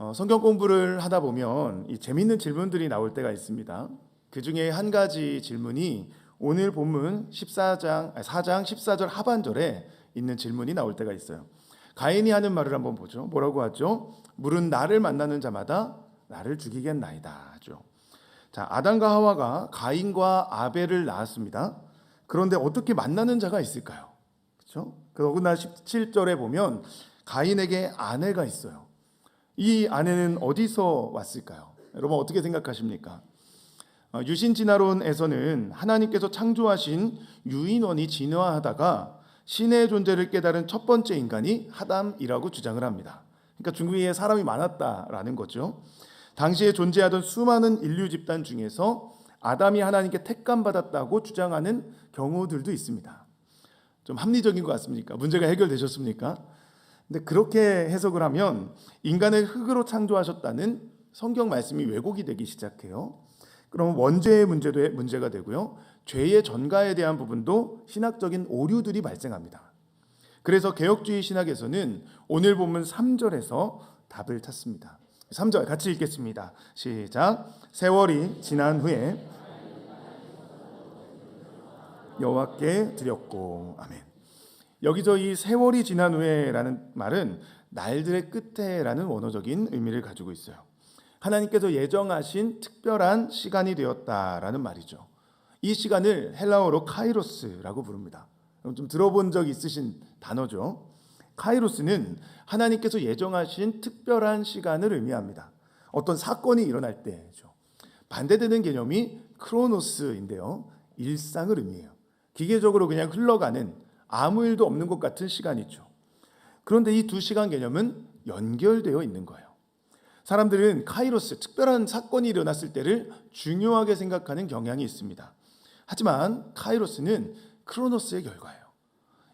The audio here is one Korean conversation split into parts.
어, 성경 공부를 하다 보면 이 재밌는 질문들이 나올 때가 있습니다. 그 중에 한 가지 질문이 오늘 본문 14장, 아니, 4장 14절 하반절에 있는 질문이 나올 때가 있어요. 가인이 하는 말을 한번 보죠. 뭐라고 하죠? 물은 나를 만나는 자마다 나를 죽이겠나이다 하죠. 자, 아담과 하와가 가인과 아벨을 낳았습니다. 그런데 어떻게 만나는 자가 있을까요? 그렇죠? 그러나 17절에 보면 가인에게 아내가 있어요. 이 아내는 어디서 왔을까요? 여러분 어떻게 생각하십니까? 어, 유신 진화론에서는 하나님께서 창조하신 유인원이 진화하다가 신의 존재를 깨달은 첫 번째 인간이 하담이라고 주장을 합니다. 그러니까 중국에 사람이 많았다라는 거죠. 당시에 존재하던 수많은 인류 집단 중에서 아담이 하나님께 택감 받았다고 주장하는 경우들도 있습니다. 좀 합리적인 것 같습니까? 문제가 해결되셨습니까? 근데 그렇게 해석을 하면 인간을 흙으로 창조하셨다는 성경 말씀이 왜곡이 되기 시작해요. 그럼 원죄의 문제도 문제가 되고요. 죄의 전가에 대한 부분도 신학적인 오류들이 발생합니다. 그래서 개혁주의 신학에서는 오늘 본문 3절에서 답을 찾습니다. 3절 같이 읽겠습니다. 시작. 세월이 지난 후에 여호와께 드렸고 아멘. 여기서 이 세월이 지난 후에라는 말은 날들의 끝에라는 원어적인 의미를 가지고 있어요. 하나님께서 예정하신 특별한 시간이 되었다라는 말이죠. 이 시간을 헬라어로 카이로스라고 부릅니다. 좀 들어본 적 있으신 단어죠. 카이로스는 하나님께서 예정하신 특별한 시간을 의미합니다. 어떤 사건이 일어날 때죠. 반대되는 개념이 크로노스인데요. 일상을 의미해요. 기계적으로 그냥 흘러가는 아무 일도 없는 것 같은 시간이죠. 그런데 이 두 시간 개념은 연결되어 있는 거예요. 사람들은 카이로스, 특별한 사건이 일어났을 때를 중요하게 생각하는 경향이 있습니다. 하지만 카이로스는 크로노스의 결과예요.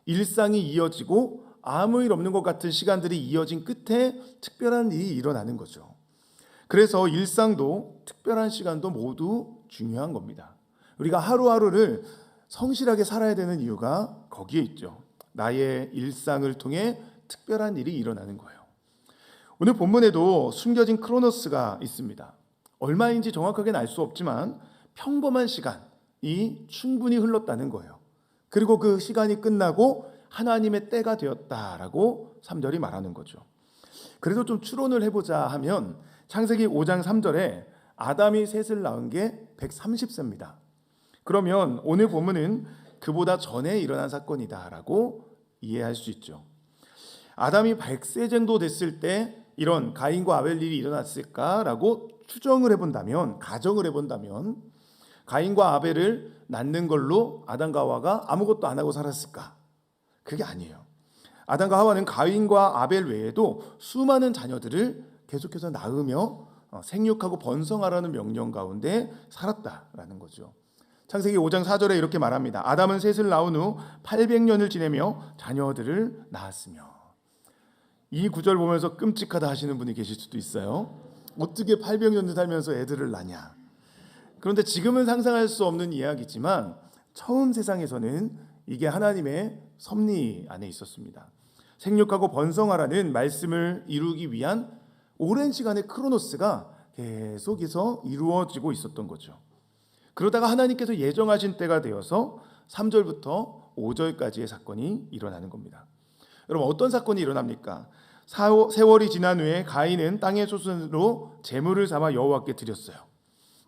일상이 이어지고 아무 일 없는 것 같은 시간들이 이어진 끝에 특별한 일이 일어나는 거죠. 그래서 일상도 특별한 시간도 모두 중요한 겁니다. 우리가 하루하루를 성실하게 살아야 되는 이유가 거기에 있죠. 나의 일상을 통해 특별한 일이 일어나는 거예요. 오늘 본문에도 숨겨진 크로노스가 있습니다. 얼마인지 정확하게는 알 수 없지만 평범한 시간이 충분히 흘렀다는 거예요. 그리고 그 시간이 끝나고 하나님의 때가 되었다라고 3절이 말하는 거죠. 그래도 좀 추론을 해보자 하면 창세기 5장 3절에 아담이 셋을 낳은 게 130세입니다. 그러면 오늘 본문은 그보다 전에 일어난 사건이다라고 이해할 수 있죠. 아담이 100세 정도 됐을 때 이런 가인과 아벨 일이 일어났을까라고 추정을 해본다면 가정을 해본다면 가인과 아벨을 낳는 걸로 아담과 하와가 아무것도 안 하고 살았을까? 그게 아니에요. 아담과 하와는 가인과 아벨 외에도 수많은 자녀들을 계속해서 낳으며 어, 생육하고 번성하라는 명령 가운데 살았다라는 거죠. 창세기 5장 4절에 이렇게 말합니다. 아담은 셋을 낳은 후 800년을 지내며 자녀들을 낳았으며 이 구절 보면서 끔찍하다 하시는 분이 계실 수도 있어요. 어떻게 800년을 살면서 애들을 낳냐? 그런데 지금은 상상할 수 없는 이야기지만 처음 세상에서는 이게 하나님의 섭리 안에 있었습니다. 생육하고 번성하라는 말씀을 이루기 위한 오랜 시간의 크로노스가 계속해서 이루어지고 있었던 거죠. 그러다가 하나님께서 예정하신 때가 되어서 3절부터 5절까지의 사건이 일어나는 겁니다. 여러분 어떤 사건이 일어납니까? 세월이 지난 후에 가인은 땅의 소순으로 제물을 삼아 여호와께 드렸어요.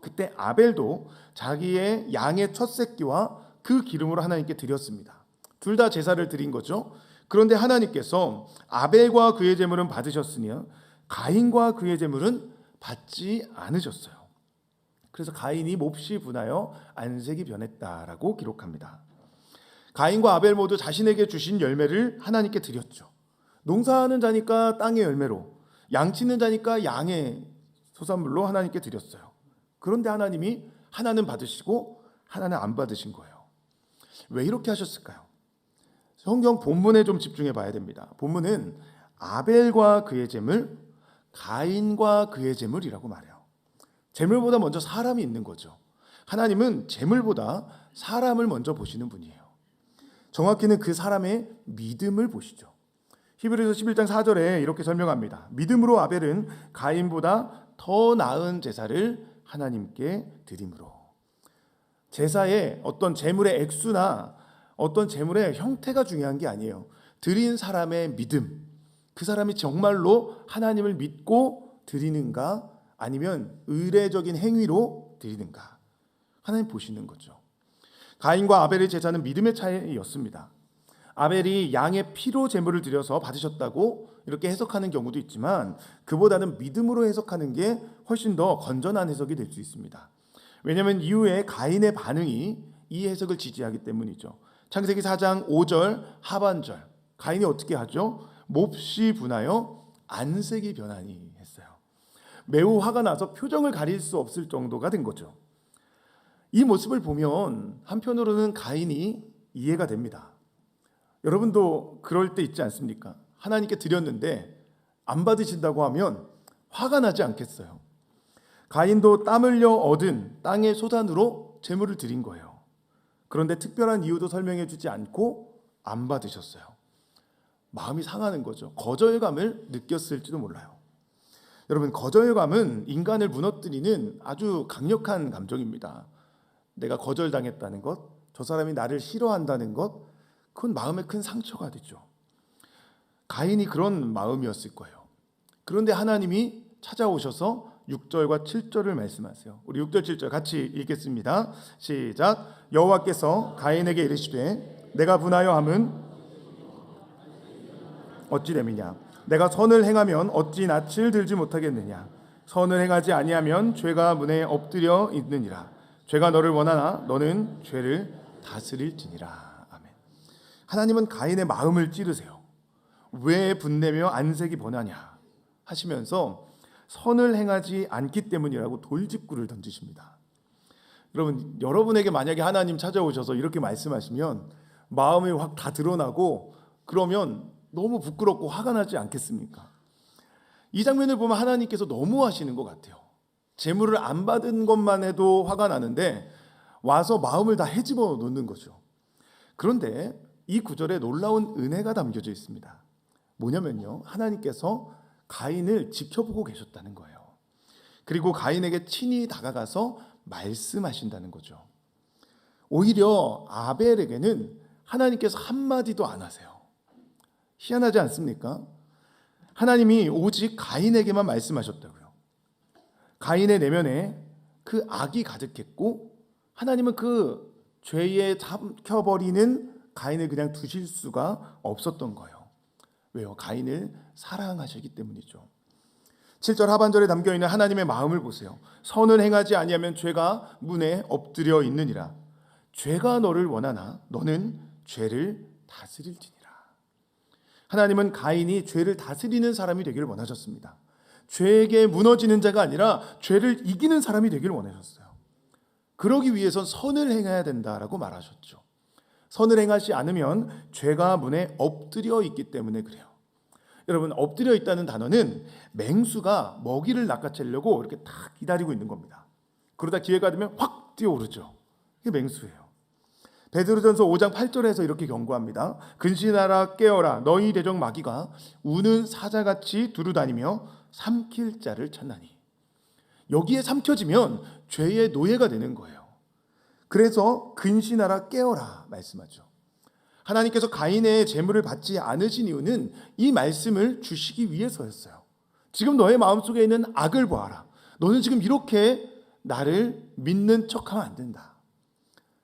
그때 아벨도 자기의 양의 첫 새끼와 그 기름으로 하나님께 드렸습니다. 둘 다 제사를 드린 거죠. 그런데 하나님께서 아벨과 그의 제물은 받으셨으니 가인과 그의 제물은 받지 않으셨어요. 그래서 가인이 몹시 분하여 안색이 변했다라고 기록합니다. 가인과 아벨 모두 자신에게 주신 열매를 하나님께 드렸죠. 농사하는 자니까 땅의 열매로, 양치는 자니까 양의 소산물로 하나님께 드렸어요. 그런데 하나님이 하나는 받으시고 하나는 안 받으신 거예요. 왜 이렇게 하셨을까요? 성경 본문에 좀 집중해 봐야 됩니다. 본문은 아벨과 그의 재물, 가인과 그의 재물이라고 말해요. 재물보다 먼저 사람이 있는 거죠. 하나님은 재물보다 사람을 먼저 보시는 분이에요. 정확히는 그 사람의 믿음을 보시죠. 히브리서 11장 4절에 이렇게 설명합니다. 믿음으로 아벨은 가인보다 더 나은 제사를 하나님께 드림으로. 제사의 어떤 제물의 액수나 어떤 제물의 형태가 중요한 게 아니에요. 드린 사람의 믿음. 그 사람이 정말로 하나님을 믿고 드리는가 아니면 의례적인 행위로 드리는가. 하나님 보시는 거죠. 가인과 아벨의 제사는 믿음의 차이였습니다. 아벨이 양의 피로 제물을 드려서 받으셨다고 이렇게 해석하는 경우도 있지만 그보다는 믿음으로 해석하는 게 훨씬 더 건전한 해석이 될 수 있습니다. 왜냐하면 이후에 가인의 반응이 이 해석을 지지하기 때문이죠. 창세기 4장 5절 하반절 가인이 어떻게 하죠? 몹시 분하여 안색이 변하니. 매우 화가 나서 표정을 가릴 수 없을 정도가 된 거죠. 이 모습을 보면 한편으로는 가인이 이해가 됩니다. 여러분도 그럴 때 있지 않습니까? 하나님께 드렸는데 안 받으신다고 하면 화가 나지 않겠어요. 가인도 땀 흘려 얻은 땅의 소산으로 제물을 드린 거예요. 그런데 특별한 이유도 설명해 주지 않고 안 받으셨어요. 마음이 상하는 거죠. 거절감을 느꼈을지도 몰라요. 여러분, 거절감은 인간을 무너뜨리는 아주 강력한 감정입니다. 내가 거절당했다는 것, 저 사람이 나를 싫어한다는 것, 그건 마음에 큰 상처가 되죠. 가인이 그런 마음이었을 거예요. 그런데 하나님이 찾아오셔서 6절과 7절을 말씀하세요. 우리 6절 7절 같이 읽겠습니다. 시작. 여호와께서 가인에게 이르시되 내가 분하여 함은 어찌 됨이냐 내가 선을 행하면 어찌 낯을 들지 못하겠느냐? 선을 행하지 아니하면 죄가 문에 엎드려 있느니라. 죄가 너를 원하나 너는 죄를 다스릴지니라. 아멘. 하나님은 가인의 마음을 찌르세요. 왜 분내며 안색이 번하냐? 하시면서 선을 행하지 않기 때문이라고 돌직구를 던지십니다. 여러분 여러분에게 만약에 하나님 찾아오셔서 이렇게 말씀하시면 마음이 확 다 드러나고 그러면 너무 부끄럽고 화가 나지 않겠습니까? 이 장면을 보면 하나님께서 너무 하시는 것 같아요. 재물을 안 받은 것만 해도 화가 나는데 와서 마음을 다 헤집어 놓는 거죠. 그런데 이 구절에 놀라운 은혜가 담겨져 있습니다. 뭐냐면요. 하나님께서 가인을 지켜보고 계셨다는 거예요. 그리고 가인에게 친히 다가가서 말씀하신다는 거죠. 오히려 아벨에게는 하나님께서 한마디도 안 하세요. 희한하지 않습니까? 하나님이 오직 가인에게만 말씀하셨다고요. 가인의 내면에 그 악이 가득했고 하나님은 그 죄에 삼켜버리는 가인을 그냥 두실 수가 없었던 거예요. 왜요? 가인을 사랑하시기 때문이죠. 7절 하반절에 담겨 있는 하나님의 마음을 보세요. 선을 행하지 아니하면 죄가 문에 엎드려 있느니라. 죄가 너를 원하나 너는 죄를 다스릴지니라. 하나님은 가인이 죄를 다스리는 사람이 되기를 원하셨습니다. 죄에게 무너지는 자가 아니라 죄를 이기는 사람이 되기를 원하셨어요. 그러기 위해선 선을 행해야 된다라고 말하셨죠. 선을 행하지 않으면 죄가 문에 엎드려 있기 때문에 그래요. 여러분 엎드려 있다는 단어는 맹수가 먹이를 낚아채려고 이렇게 딱 기다리고 있는 겁니다. 그러다 기회가 되면 확 뛰어오르죠. 이게 맹수예요. 베드로전서 5장 8절에서 이렇게 경고합니다. 근신하라 깨어라 너희 대적 마귀가 우는 사자같이 두루다니며 삼킬 자를 찾나니 여기에 삼켜지면 죄의 노예가 되는 거예요. 그래서 근신하라 깨어라 말씀하죠. 하나님께서 가인의 재물을 받지 않으신 이유는 이 말씀을 주시기 위해서였어요. 지금 너의 마음속에 있는 악을 보아라. 너는 지금 이렇게 나를 믿는 척하면 안 된다.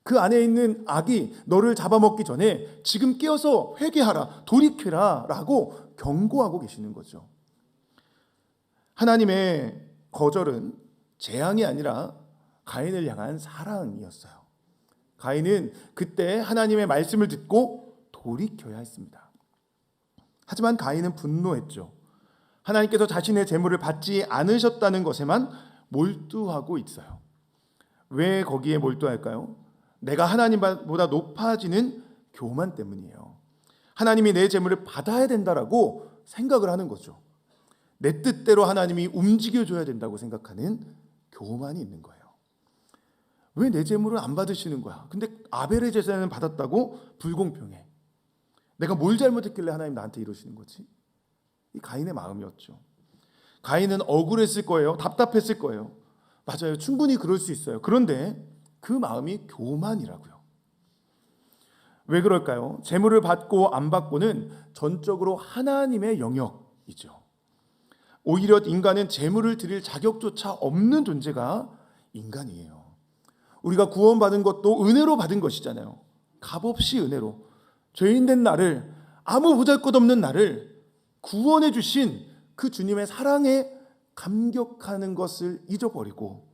그 안에 있는 악이 너를 잡아먹기 전에 지금 깨어서 회개하라, 돌이켜라 라고 경고하고 계시는 거죠. 하나님의 거절은 재앙이 아니라 가인을 향한 사랑이었어요. 가인은 그때 하나님의 말씀을 듣고 돌이켜야 했습니다. 하지만 가인은 분노했죠. 하나님께서 자신의 재물을 받지 않으셨다는 것에만 몰두하고 있어요. 왜 거기에 몰두할까요? 내가 하나님보다 높아지는 교만 때문이에요. 하나님이 내 재물을 받아야 된다라고 생각을 하는 거죠. 내 뜻대로 하나님이 움직여줘야 된다고 생각하는 교만이 있는 거예요. 왜 내 재물을 안 받으시는 거야? 근데 아벨의 제사는 받았다고 불공평해. 내가 뭘 잘못했길래 하나님 나한테 이러시는 거지? 이 가인의 마음이었죠. 가인은 억울했을 거예요. 답답했을 거예요. 맞아요. 충분히 그럴 수 있어요. 그런데 그 마음이 교만이라고요. 왜 그럴까요? 재물을 받고 안 받고는 전적으로 하나님의 영역이죠. 오히려 인간은 재물을 드릴 자격조차 없는 존재가 인간이에요. 우리가 구원받은 것도 은혜로 받은 것이잖아요. 값없이 은혜로. 죄인 된 나를 아무 보잘 것 없는 나를 구원해 주신 그 주님의 사랑에 감격하는 것을 잊어버리고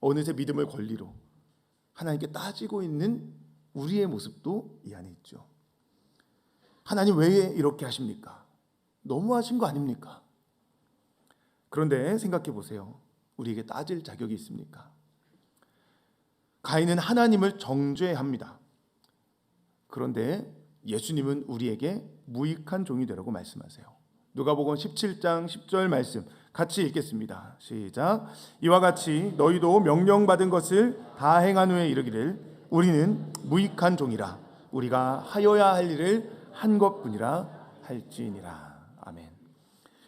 어느새 믿음을 권리로 하나님께 따지고 있는 우리의 모습도 이 안에 있죠. 하나님 왜 이렇게 하십니까? 너무하신 거 아닙니까? 그런데 생각해 보세요. 우리에게 따질 자격이 있습니까? 가인은 하나님을 정죄합니다. 그런데 예수님은 우리에게 무익한 종이 되라고 말씀하세요. 누가복음 17장 10절 말씀 같이 읽겠습니다. 시작. 이와 같이 너희도 명령받은 것을 다 행한 후에 이르기를 우리는 무익한 종이라 우리가 하여야 할 일을 한 것뿐이라 할지니라. 아멘.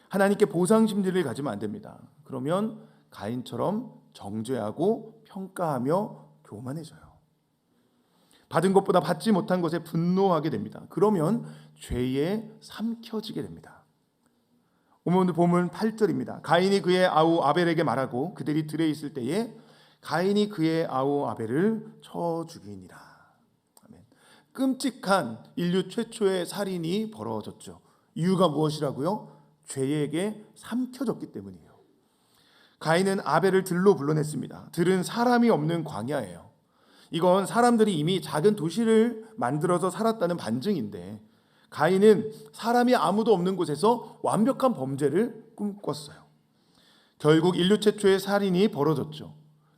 하나님께 보상 심리를 가지면 안 됩니다. 그러면 가인처럼 정죄하고 평가하며 교만해져요. 받은 것보다 받지 못한 것에 분노하게 됩니다. 그러면 죄에 삼켜지게 됩니다. 오늘 보면 8절입니다. 가인이 그의 아우 아벨에게 말하고 그들이 들에 있을 때에 가인이 그의 아우 아벨을 쳐 죽이니라. 아멘. 끔찍한 인류 최초의 살인이 벌어졌죠. 이유가 무엇이라고요? 죄에게 삼켜졌기 때문이에요. 가인은 아벨을 들로 불러냈습니다. 들은 사람이 없는 광야예요. 이건 사람들이 이미 작은 도시를 만들어서 살았다는 반증인데 가인은 사람이 아무도 없는 곳에서 완벽한 범죄를 꿈꿨어요. 결국 인류 최초의 살인이 벌어졌죠.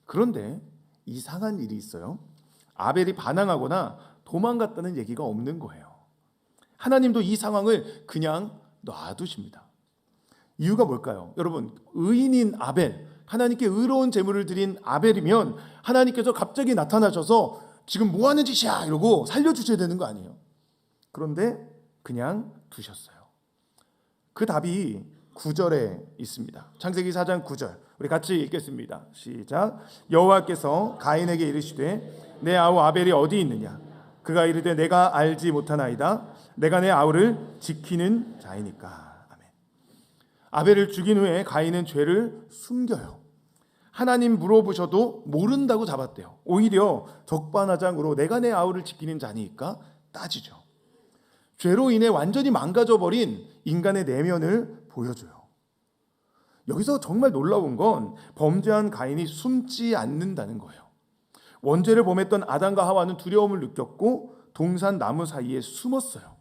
그런데 이상한 일이 있어요. 아벨이 반항하거나 도망갔다는 얘기가 없는 거예요. 하나님도 이 상황을 그냥 놔두십니다. 이유가 뭘까요? 여러분, 의인인 아벨, 하나님께 의로운 제물을 드린 아벨이면 하나님께서 갑자기 나타나셔서 지금 뭐 하는 짓이야 이러고 살려주셔야 되는 거 아니에요. 그런데 그냥 두셨어요. 그 답이 9절에 있습니다. 창세기 4장 9절. 우리 같이 읽겠습니다. 시작. 여호와께서 가인에게 이르시되 내 아우 아벨이 어디 있느냐? 그가 이르되 내가 알지 못하나이다. 내가 내 아우를 지키는 자이니까. 아멘. 아벨을 죽인 후에 가인은 죄를 숨겨요. 하나님 물어보셔도 모른다고 잡았대요. 오히려 적반하장으로 내가 내 아우를 지키는 자니까 따지죠. 죄로 인해 완전히 망가져 버린 인간의 내면을 보여줘요. 여기서 정말 놀라운 건 범죄한 가인이 숨지 않는다는 거예요. 원죄를 범했던 아담과 하와는 두려움을 느꼈고 동산 나무 사이에 숨었어요.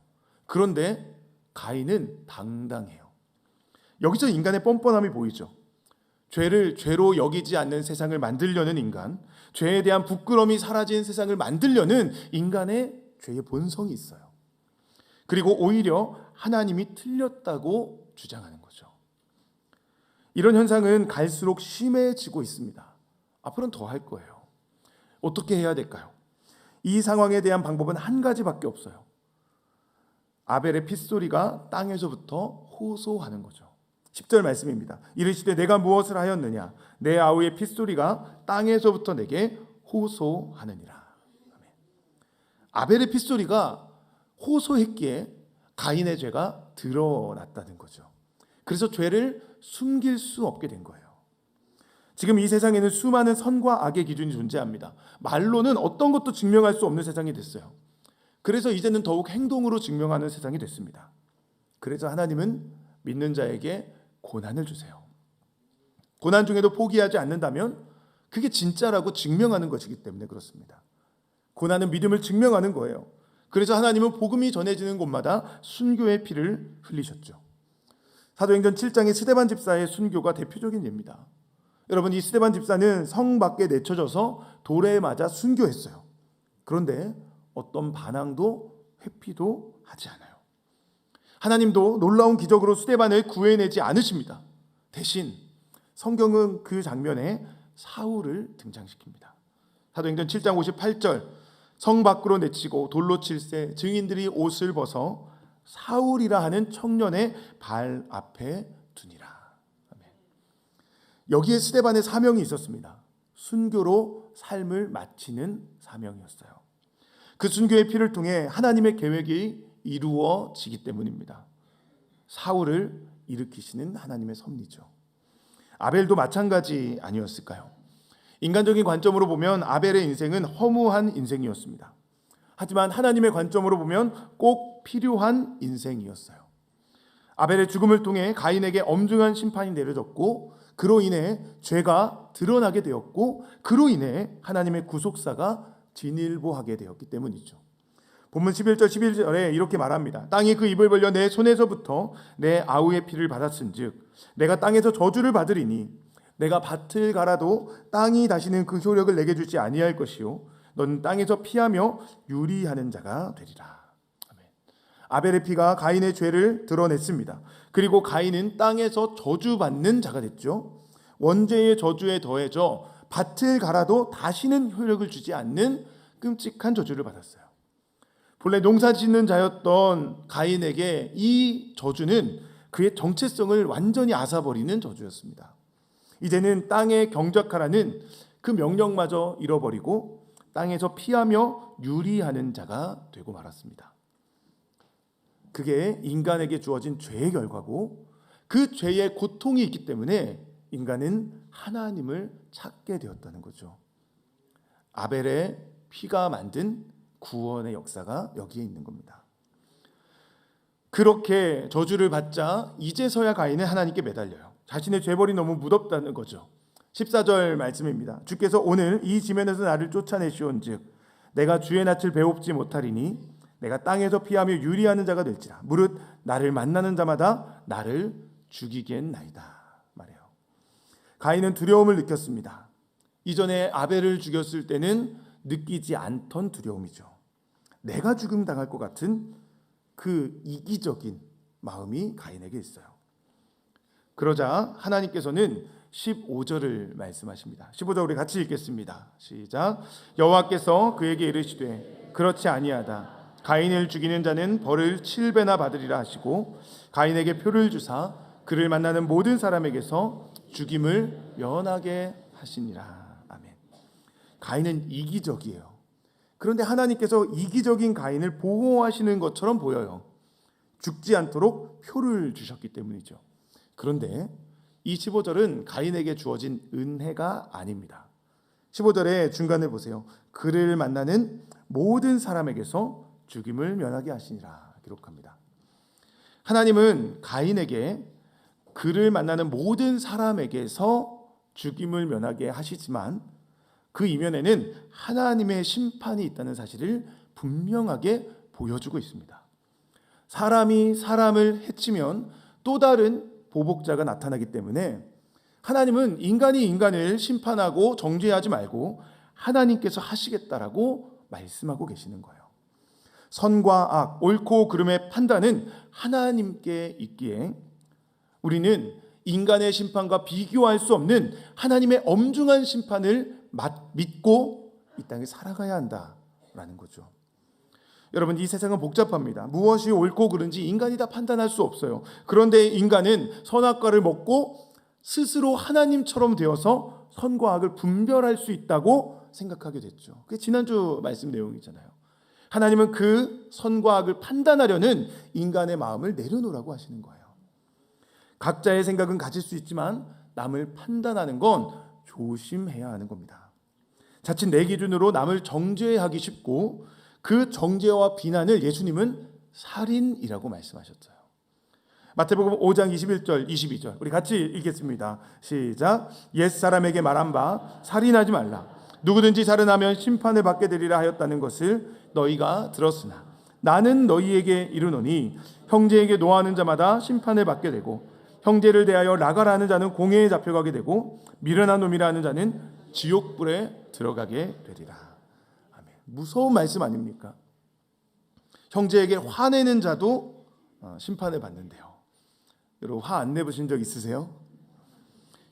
그런데 가인은 당당해요. 여기서 인간의 뻔뻔함이 보이죠. 죄를 죄로 여기지 않는 세상을 만들려는 인간, 죄에 대한 부끄러움이 사라진 세상을 만들려는 인간의 죄의 본성이 있어요. 그리고 오히려 하나님이 틀렸다고 주장하는 거죠. 이런 현상은 갈수록 심해지고 있습니다. 앞으로는 더 할 거예요. 어떻게 해야 될까요? 이 상황에 대한 방법은 한 가지밖에 없어요. 아벨의 핏소리가 땅에서부터 호소하는 거죠. 10절 말씀입니다. 이르시되 내가 무엇을 하였느냐 내 아우의 핏소리가 땅에서부터 내게 호소하느니라. 아벨의 핏소리가 호소했기에 가인의 죄가 드러났다는 거죠. 그래서 죄를 숨길 수 없게 된 거예요. 지금 이 세상에는 수많은 선과 악의 기준이 존재합니다. 말로는 어떤 것도 증명할 수 없는 세상이 됐어요. 그래서 이제는 더욱 행동으로 증명하는 세상이 됐습니다. 그래서 하나님은 믿는 자에게 고난을 주세요. 고난 중에도 포기하지 않는다면 그게 진짜라고 증명하는 것이기 때문에 그렇습니다. 고난은 믿음을 증명하는 거예요. 그래서 하나님은 복음이 전해지는 곳마다 순교의 피를 흘리셨죠. 사도행전 7장의 스데반 집사의 순교가 대표적인 예입니다. 여러분 이 스데반 집사는 성 밖에 내쳐져서 돌에 맞아 순교했어요. 그런데 어떤 반항도 회피도 하지 않아요. 하나님도 놀라운 기적으로 스데반을 구해내지 않으십니다. 대신 성경은 그 장면에 사울을 등장시킵니다. 사도행전 7장 58절 성 밖으로 내치고 돌로 칠세 증인들이 옷을 벗어 사울이라 하는 청년의 발 앞에 두니라. 여기에 스데반의 사명이 있었습니다. 순교로 삶을 마치는 사명이었어요. 그 순교의 피를 통해 하나님의 계획이 이루어지기 때문입니다. 사울을 일으키시는 하나님의 섭리죠. 아벨도 마찬가지 아니었을까요? 인간적인 관점으로 보면 아벨의 인생은 허무한 인생이었습니다. 하지만 하나님의 관점으로 보면 꼭 필요한 인생이었어요. 아벨의 죽음을 통해 가인에게 엄중한 심판이 내려졌고 그로 인해 죄가 드러나게 되었고 그로 인해 하나님의 구속사가 진일보하게 되었기 때문이죠. 본문 11절 11절에 이렇게 말합니다. 땅이 그 입을 벌려 내 손에서부터 내 아우의 피를 받았은즉 내가 땅에서 저주를 받으리니 내가 밭을 갈아도 땅이 다시는 그 효력을 내게 주지 아니할 것이요 넌 땅에서 피하며 유리하는 자가 되리라. 아멘. 아벨의 피가 가인의 죄를 드러냈습니다. 그리고 가인은 땅에서 저주받는 자가 됐죠. 원죄의 저주에 더해져 밭을 갈아도 다시는 효력을 주지 않는 끔찍한 저주를 받았어요. 본래 농사 짓는 자였던 가인에게 이 저주는 그의 정체성을 완전히 앗아버리는 저주였습니다. 이제는 땅에 경작하라는 그 명령마저 잃어버리고 땅에서 피하며 유리하는 자가 되고 말았습니다. 그게 인간에게 주어진 죄의 결과고 그 죄의 고통이 있기 때문에 인간은 하나님을 찾게 되었다는 거죠. 아벨의 피가 만든 구원의 역사가 여기에 있는 겁니다. 그렇게 저주를 받자 이제서야 가인은 하나님께 매달려요. 자신의 죄벌이 너무 무덥다는 거죠. 14절 말씀입니다. 주께서 오늘 이 지면에서 나를 쫓아내시온즉 내가 주의 낯을 배웁지 못하리니 내가 땅에서 피하며 유리하는 자가 될지라 무릇 나를 만나는 자마다 나를 죽이겠나이다 말해요. 가인은 두려움을 느꼈습니다. 이전에 아벨을 죽였을 때는 느끼지 않던 두려움이죠. 내가 죽음 당할 것 같은 그 이기적인 마음이 가인에게 있어요. 그러자 하나님께서는 15절을 말씀하십니다. 15절 우리 같이 읽겠습니다. 시작. 여호와께서 그에게 이르시되 그렇지 아니하다. 가인을 죽이는 자는 벌을 7배나 받으리라 하시고 가인에게 표를 주사 그를 만나는 모든 사람에게서 죽임을 면하게 하시니라. 아멘. 가인은 이기적이에요. 그런데 하나님께서 이기적인 가인을 보호하시는 것처럼 보여요. 죽지 않도록 표를 주셨기 때문이죠. 그런데 이 15절은 가인에게 주어진 은혜가 아닙니다. 15절의 중간을 보세요. 그를 만나는 모든 사람에게서 죽임을 면하게 하시니라 기록합니다. 하나님은 가인에게 그를 만나는 모든 사람에게서 죽임을 면하게 하시지만 그 이면에는 하나님의 심판이 있다는 사실을 분명하게 보여주고 있습니다. 사람이 사람을 해치면 또 다른 보복자가 나타나기 때문에 하나님은 인간이 인간을 심판하고 정죄하지 말고 하나님께서 하시겠다라고 말씀하고 계시는 거예요. 선과 악, 옳고 그름의 판단은 하나님께 있기에 우리는 인간의 심판과 비교할 수 없는 하나님의 엄중한 심판을 믿고 이 땅에 살아가야 한다라는 거죠. 여러분 이 세상은 복잡합니다. 무엇이 옳고 그른지 인간이 다 판단할 수 없어요. 그런데 인간은 선악과를 먹고 스스로 하나님처럼 되어서 선과 악을 분별할 수 있다고 생각하게 됐죠. 그게 지난주 말씀 내용이잖아요. 하나님은 그 선과 악을 판단하려는 인간의 마음을 내려놓으라고 하시는 거예요. 각자의 생각은 가질 수 있지만 남을 판단하는 건 조심해야 하는 겁니다. 자칫 내 기준으로 남을 정죄하기 쉽고 그 정죄와 비난을 예수님은 살인이라고 말씀하셨어요. 마태복음 5장 21절 22절 우리 같이 읽겠습니다. 시작. 옛 사람에게 말한 바 살인하지 말라. 누구든지 살인하면 심판을 받게 되리라 하였다는 것을 너희가 들었으나 나는 너희에게 이르노니 형제에게 노하는 자마다 심판을 받게 되고 형제를 대하여 나가라 하는 자는 공회에 잡혀가게 되고 미련한 놈이라 하는 자는 지옥불에 들어가게 되리라. 무서운 말씀 아닙니까? 형제에게 화내는 자도 어, 심판을 받는데요. 여러분 화 안 내보신 적 있으세요?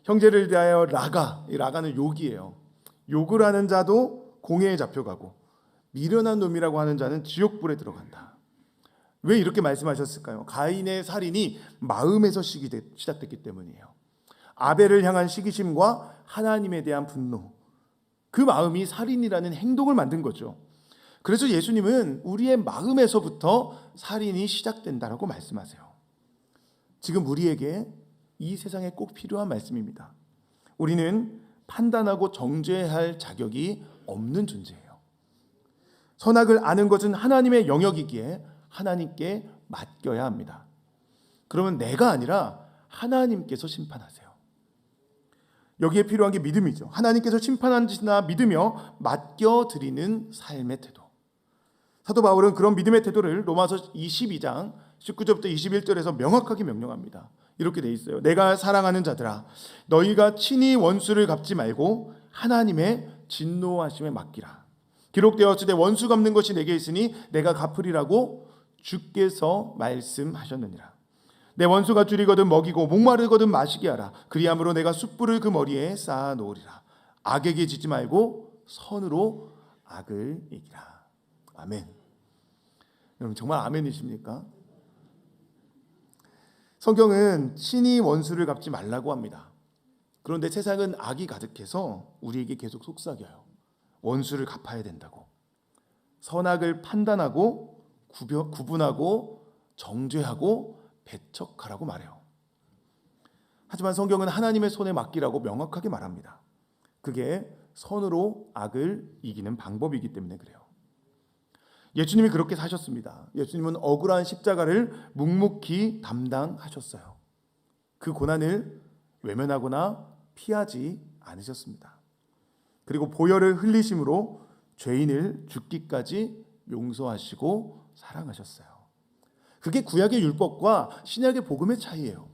형제를 대하여 라가, 이 라가는 욕이에요. 욕을 하는 자도 공회에 잡혀가고 미련한 놈이라고 하는 자는 지옥불에 들어간다. 왜 이렇게 말씀하셨을까요? 가인의 살인이 마음에서 시작됐기 때문이에요. 아벨을 향한 시기심과 하나님에 대한 분노. 그 마음이 살인이라는 행동을 만든 거죠. 그래서 예수님은 우리의 마음에서부터 살인이 시작된다라고 말씀하세요. 지금 우리에게 이 세상에 꼭 필요한 말씀입니다. 우리는 판단하고 정죄해야 할 자격이 없는 존재예요. 선악을 아는 것은 하나님의 영역이기에 하나님께 맡겨야 합니다. 그러면 내가 아니라 하나님께서 심판하세요. 여기에 필요한 게 믿음이죠. 하나님께서 심판하시나 믿으며 맡겨드리는 삶의 태도. 사도 바울은 그런 믿음의 태도를 로마서 22장 19절부터 21절에서 명확하게 명령합니다. 이렇게 돼 있어요. 내가 사랑하는 자들아 너희가 친히 원수를 갚지 말고 하나님의 진노하심에 맡기라. 기록되었을 때 원수 갚는 것이 내게 있으니 내가 갚으리라고 주께서 말씀하셨느니라. 내 원수가 줄이거든 먹이고 목마르거든 마시게 하라. 그리함으로 내가 숯불을 그 머리에 쌓아 놓으리라. 악에게 지지 말고 선으로 악을 이기라. 아멘. 여러분 정말 아멘이십니까? 성경은 친히 원수를 갚지 말라고 합니다. 그런데 세상은 악이 가득해서 우리에게 계속 속삭여요. 원수를 갚아야 된다고. 선악을 판단하고 구분하고 정죄하고 배척하라고 말해요. 하지만 성경은 하나님의 손에 맡기라고 명확하게 말합니다. 그게 선으로 악을 이기는 방법이기 때문에 그래요. 예수님이 그렇게 사셨습니다. 예수님은 억울한 십자가를 묵묵히 담당하셨어요. 그 고난을 외면하거나 피하지 않으셨습니다. 그리고 보혈을 흘리심으로 죄인을 죽기까지 용서하시고 사랑하셨어요. 그게 구약의 율법과 신약의 복음의 차이예요.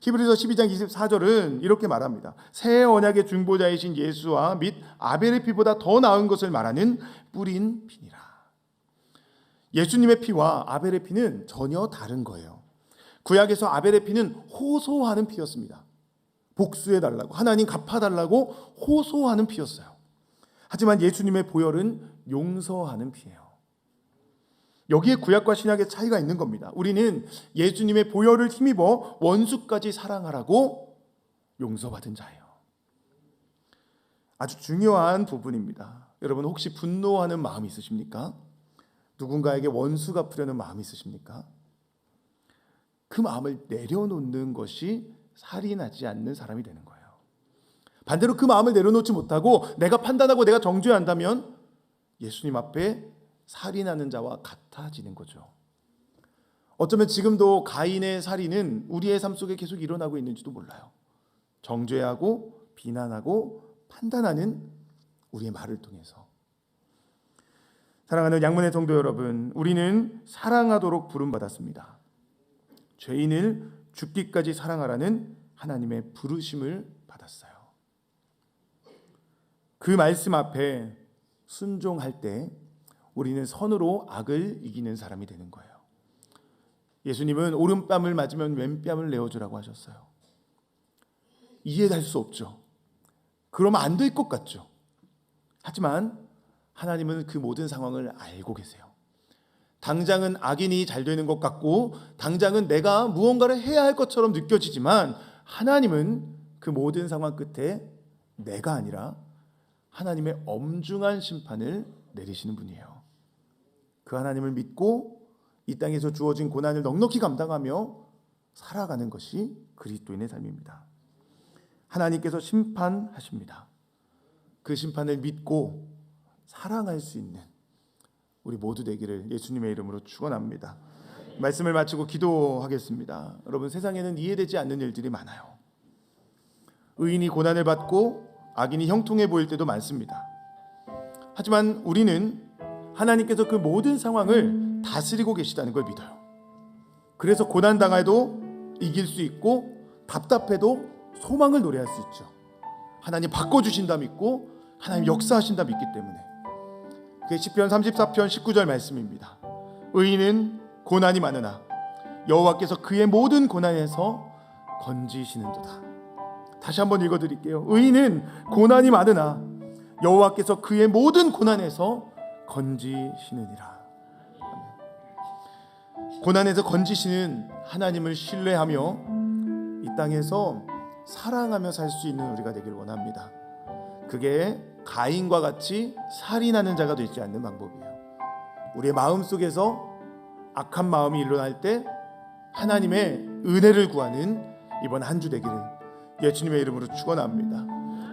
히브리서 12장 24절은 이렇게 말합니다. 새 언약의 중보자이신 예수와 및 아벨의 피보다 더 나은 것을 말하는 뿌린 피니라. 예수님의 피와 아벨의 피는 전혀 다른 거예요. 구약에서 아벨의 피는 호소하는 피였습니다. 복수해 달라고 하나님 갚아 달라고 호소하는 피였어요. 하지만 예수님의 보혈은 용서하는 피예요. 여기에 구약과 신약의 차이가 있는 겁니다. 우리는 예수님의 보혈을 힘입어 원수까지 사랑하라고 용서받은 자예요. 아주 중요한 부분입니다. 여러분 혹시 분노하는 마음 있으십니까? 누군가에게 원수 갚으려는 마음이 있으십니까? 그 마음을 내려놓는 것이 살인하지 않는 사람이 되는 거예요. 반대로 그 마음을 내려놓지 못하고 내가 판단하고 내가 정죄한다면 예수님 앞에 살인하는 자와 같아지는 거죠. 어쩌면 지금도 가인의 살인은 우리의 삶 속에 계속 일어나고 있는지도 몰라요. 정죄하고 비난하고 판단하는 우리의 말을 통해서. 사랑하는 양문의 성도 여러분, 우리는 사랑하도록 부름받았습니다. 죄인을 죽기까지 사랑하라는 하나님의 부르심을 받았어요. 그 말씀 앞에 순종할 때 우리는 선으로 악을 이기는 사람이 되는 거예요. 예수님은 오른뺨을 맞으면 왼뺨을 내어주라고 하셨어요. 이해할 수 없죠. 그러면 안 될 것 같죠. 하지만 하나님은 그 모든 상황을 알고 계세요. 당장은 악인이 잘 되는 것 같고, 당장은 내가 무언가를 해야 할 것처럼 느껴지지만, 하나님은 그 모든 상황 끝에 내가 아니라 하나님의 엄중한 심판을 내리시는 분이에요. 그 하나님을 믿고 이 땅에서 주어진 고난을 넉넉히 감당하며 살아가는 것이 그리스도인의 삶입니다. 하나님께서 심판하십니다. 그 심판을 믿고 사랑할 수 있는 우리 모두 되기를 예수님의 이름으로 축원합니다. 말씀을 마치고 기도하겠습니다. 여러분 세상에는 이해되지 않는 일들이 많아요. 의인이 고난을 받고 악인이 형통해 보일 때도 많습니다. 하지만 우리는 하나님께서 그 모든 상황을 다스리고 계시다는 걸 믿어요. 그래서 고난 당해도 이길 수 있고 답답해도 소망을 노래할 수 있죠. 하나님 바꿔 주신다 믿고 하나님 역사하신다 믿기 때문에 그게 시편 34편 19절 말씀입니다. 의인은 고난이 많으나 여호와께서 그의 모든 고난에서 건지시는도다. 다시 한번 읽어 드릴게요. 의인은 고난이 많으나 여호와께서 그의 모든 고난에서 건지시느니라. 고난에서 건지시는 하나님을 신뢰하며 이 땅에서 사랑하며 살 수 있는 우리가 되길 원합니다. 그게 가인과 같이 살인하는 자가 되지 않는 방법이에요. 우리의 마음 속에서 악한 마음이 일어날 때 하나님의 은혜를 구하는 이번 한 주 되기를 예수님의 이름으로 축원합니다.